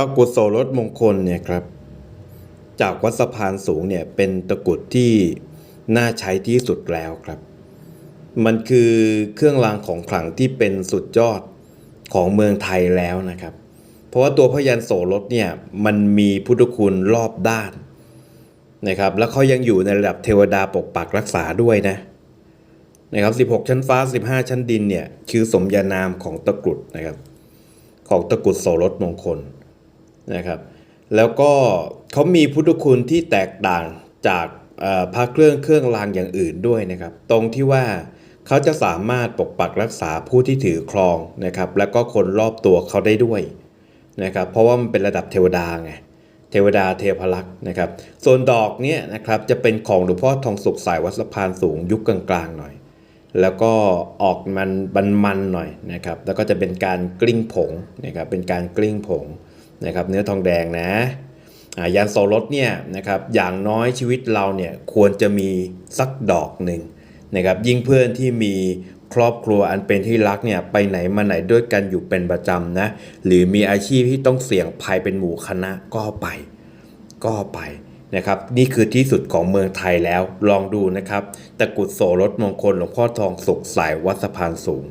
ตะกุดโสรถมงคลเนี่ยครับ จากวัดสะพานสูงเนี่ยเป็นตะกรุดที่น่าใช้ที่สุดแล้วครับ มันคือเครื่องรางของขลังที่เป็นสุดยอดของเมืองไทยแล้วนะครับ เพราะว่าตัวพยันโสรถเนี่ยมันมีพุทธคุณรอบด้านนะครับ แล้วเขายังอยู่ในระดับเทวดาปกปักรักษาด้วยนะนะครับ 16 ชั้นฟ้า 15 ชั้นดินเนี่ยคือสมญานามของตะกรุดนะครับ ของตะกรุดโสรถมงคล นะครับ แล้วก็เขามีพุทธคุณที่แตกต่างจากพระเครื่องเครื่องรางอย่างอื่นด้วยนะครับ ตรงที่ว่าเขาจะสามารถปกปักรักษาผู้ที่ถือครองนะครับ แล้วก็คนรอบตัวเขาได้ด้วยนะครับ เพราะว่ามันเป็นระดับเทวดาไงเทวดาเทพลักษ์นะครับ ส่วนดอกเนี่ยนะครับจะเป็นของหลวงพ่อทองสุขสายวัดสะพานสูงยุคกลางๆหน่อย แล้วก็ออกมันบันมันหน่อยนะครับ แล้วก็จะเป็นการกลิ้งผงนะครับ เป็นการกลิ้งผง นะครับเนื้อทองแดงนะอ่านโซรถเนี่ยนะครับอย่างน้อยชีวิตเราเนี่ยควรจะมีสักดอกหนึ่งนะครับยิ่งเพื่อนที่มีครอบครัวอันเป็นที่รักเนี่ยไปไหนมาไหนด้วยกันอยู่เป็นประจำนะหรือมีอาชีพที่ต้องเสี่ยงภัยเป็นหมู่คณะก็ไป ก็ไปนะครับนี่คือที่สุดของเมืองไทยแล้วลองดูนะครับตะกุดโสรถมงคลหลวงพ่อทองสุขสายวัดสะพานสูง